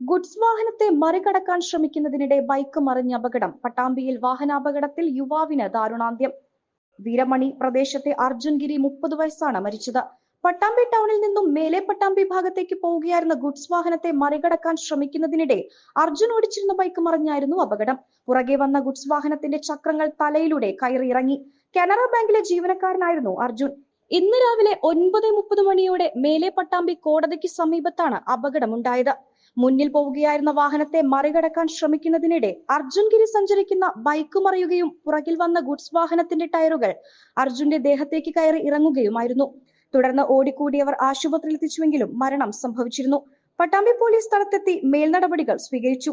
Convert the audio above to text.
Goods വാഹനത്തെ മറികടക്കാൻ ശ്രമിക്കുന്നതിനിടെ ബൈക്ക് മറിഞ്ഞ അപകടം. പട്ടാമ്പിയിൽ വാഹനാപകടത്തിൽ യുവാവിന് ദാരുണാന്ത്യം. വീരമണി പ്രദേശത്തെ അർജുൻഗിരി മുപ്പത് വയസ്സാണ് മരിച്ചത്. പട്ടാമ്പി ടൗണിൽ നിന്നും മേലെ പട്ടാമ്പി ഭാഗത്തേക്ക് പോവുകയായിരുന്ന ഗുഡ്സ് വാഹനത്തെ മറികടക്കാൻ ശ്രമിക്കുന്നതിനിടെ അർജുൻ ഓടിച്ചിരുന്ന ബൈക്ക് മറിഞ്ഞായിരുന്നു അപകടം. പുറകെ വന്ന ഗുഡ്സ് വാഹനത്തിന്റെ ചക്രങ്ങൾ തലയിലൂടെ കയറിയിറങ്ങി. കനറ ബാങ്കിലെ ജീവനക്കാരനായിരുന്നു അർജുൻ. ഇന്ന് രാവിലെ ഒൻപത് മുപ്പത് മണിയോടെ മേലെ പട്ടാമ്പി കോടതിക്ക് സമീപത്താണ് അപകടമുണ്ടായത്. മുന്നിൽ പോവുകയായിരുന്ന വാഹനത്തെ മറികടക്കാൻ ശ്രമിക്കുന്നതിനിടെ അർജുൻഗിരി സഞ്ചരിക്കുന്ന ബൈക്ക് മറിയുകയും പുറകിൽ വന്ന ഗുഡ്സ് വാഹനത്തിന്റെ ടയറുകൾ അർജുന്റെ ദേഹത്തേക്ക് കയറി ഇറങ്ങുകയുമായിരുന്നു. തുടർന്ന് ഓടിക്കൂടിയവർ ആശുപത്രിയിൽ എത്തിച്ചുവെങ്കിലും മരണം സംഭവിച്ചിരുന്നു. പട്ടാമ്പി പോലീസ് സ്ഥലത്തെത്തി മേൽനടപടികൾ സ്വീകരിച്ചു.